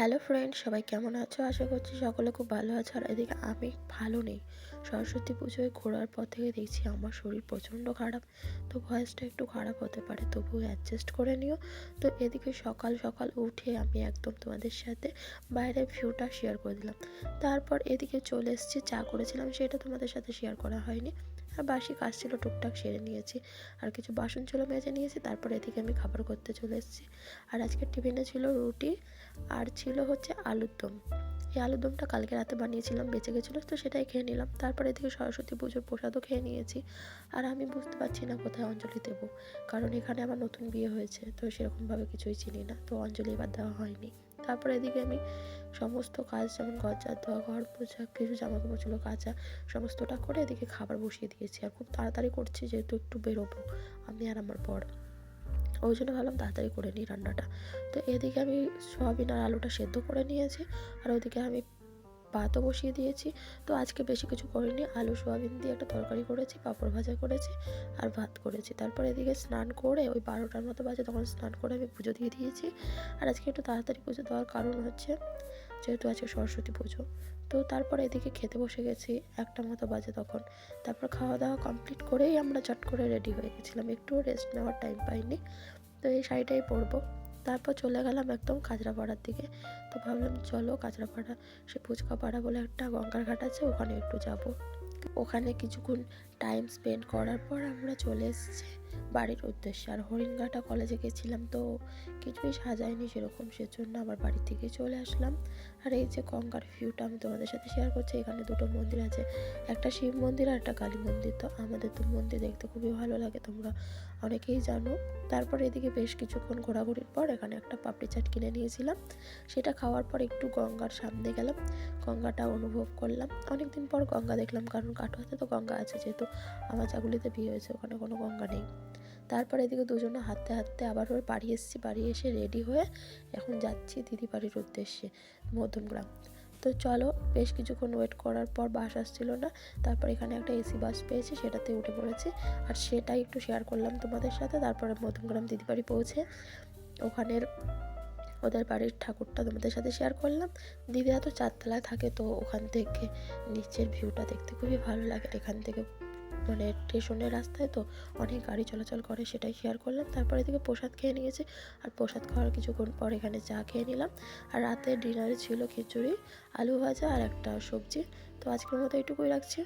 Hello friend সবাই কেমন আছো? আশা করছি সকলে খুব ভালো আছো। আর এদিকে আমি ভালো নেই। সরস্বতী পুজোয় ঘোরার পর থেকে দেখছি আমার শরীর প্রচণ্ড খারাপ। তো ভয়েসটা একটু খারাপ হতে পারে, তবুও অ্যাডজাস্ট করে নিও। তো এদিকে সকাল সকাল উঠে আমি একদম তোমাদের সাথে বাইরের ভিউটা শেয়ার করে দিলাম। তারপর এদিকে চলে এসেছি, চা করেছিলাম, সেটা তোমাদের সাথে শেয়ার করা হয়নি। আর বাসি কাজ ছিল, টুকটাক সেরে নিয়েছি। আর কিছু বাসন ছিল মেজে নিয়েছি, তারপর এদিকে আমি খাবার করতে চলে এসেছি। আর আজকের টিফিনে ছিল রুটি, আর ছিল হচ্ছে আলুর দম। এই আলুর দমটা কালকে রাতে বানিয়েছিলাম, বেঁচে গেছিল, তো সেটাই খেয়ে নিলাম। তারপর এদিকে সরস্বতী পুজোর প্রসাদও খেয়ে নিয়েছি। আর আমি বুঝতে পারছি না কোথায় অঞ্জলি দেবো, কারণ এখানে আমার নতুন বিয়ে হয়েছে, তো সেরকমভাবে কিছুই চিনি না, তো অঞ্জলি এবার দেওয়া হয়নি। তারপর এদিকে আমি সমস্ত কাজ যেমন ঘর ঝাড় দেওয়া, ঘর পোছা, কিছু জামা কাপড় ছিল, কাচা, সমস্তটা করে এদিকে খাবার বসিয়ে দিয়েছি আর খুব তাড়াতাড়ি করছি যেহেতু একটু বেরোবো, আমি আর আমার পর ওই জন্য ভাবলাম তাড়াতাড়ি করে নিই রান্নাটা। তো এদিকে আমি সয়াবিন আর আলুটা সেদ্ধ করে নিয়েছি আর ওদিকে আমি ভাতও বসিয়ে দিয়েছি। তো আজকে বেশি কিছু করিনি। আলু, সোয়াবিন দিয়ে একটা তরকারি করেছি, পাঁপড় ভাজা করেছি আর ভাত করেছি। তারপর এদিকে স্নান করে ওই বারোটার মতো বাজে তখন স্নান করে আমি পুজো দিয়ে দিয়েছি। আর আজকে একটু তাড়াতাড়ি পুজো দেওয়ার কারণ হচ্ছে যেহেতু আজকে সরস্বতী পুজো। তো তারপর এদিকে খেতে বসে গেছি একটা মতো বাজে তখন। তারপর খাওয়া দাওয়া কমপ্লিট করেই আমরা চট করে রেডি হয়ে গেছিলাম। একটুও রেস্ট নেওয়ার টাইম পাইনি। তো এই শাড়িটাই পরবো। তারপর চলে গেলাম একদম কাঁচরাপাড়ার দিকে। তো ভাবলাম, চলো কাঁচরাপাড়া, সে ফুচকাপাড়া বলে একটা গঙ্গার ঘাট আছে, ওখানে একটু যাব। ওখানে কিছুক্ষণ টাইম স্পেন্ড করার পর আমরা চলে এসেছি বাড়ির উদ্দেশ্যে। আর হরিণঘাটা কলেজে গেছিলাম তো কিছুই সাজায়নি সেরকম, সেজন্য আমার বাড়ি থেকে চলে আসলাম। আর এই যে গঙ্গার ভিউটা আমি তোমাদের সাথে শেয়ার করছি, এখানে দুটো মন্দির আছে। একটা শিব মন্দির আর একটা কালী মন্দির। তো আমাদের তো মন্দির দেখতে খুবই ভালো লাগে, তোমরা অনেকেই জানো। তারপর এদিকে বেশ কিছুক্ষণ ঘোরাঘুরির পর এখানে একটা পাপড়ি চাট কিনে নিয়েছিলাম। সেটা খাওয়ার পর একটু গঙ্গার সামনে গেলাম। গঙ্গাটা অনুভব করলাম। অনেকদিন পর গঙ্গা দেখলাম, কারণ কাটোয়াতে তো গঙ্গা আছে, যেহেতু আমার চাগুলিতে বিয়ে হয়েছে, ওখানে কোনো গঙ্গা নেই। তারপর এদিকে দুজনে হাঁটতে হাঁটতে আবার ওর বাড়ি এসেছি, বাড়ি এসে রেডি হয়ে এখন যাচ্ছি দিদি বাড়ির উদ্দেশ্যে, মধ্যমগ্রাম। তো চলো, বেশ কিছুক্ষণ ওয়েট করার পর বাস আসছিল না, তারপর এখানে একটা এসি বাস পেয়েছি, সেটাতে উঠে পড়েছি। আর সেটাই একটু শেয়ার করলাম তোমাদের সাথে, তারপরে মধ্যমগ্রাম দিদি বাড়ি পৌঁছে ওখানের ওদের বাড়ির ঠাকুরটা তোমাদের সাথে শেয়ার করলাম। দিদিরা তো চারতলায় থাকে তো ওখান থেকে, নিচের ভিউটা দেখতে খুবই ভালো লাগে, এখান থেকে মানে স্টেশনের রাস্তায়, তো অনেক গাড়ি চলাচল করে, সেটাই শেয়ার করলাম। তারপরে এদিকে প্রসাদ খেয়ে নিয়েছি। আর প্রসাদ খাওয়ার কিছুক্ষণ পর এখানে চা খেয়ে নিলাম। আর রাতে ডিনারে ছিল খিচুড়ি, আলু ভাজা আর একটা সবজি। তো আজকের মতো এইটুকুই রাখছি।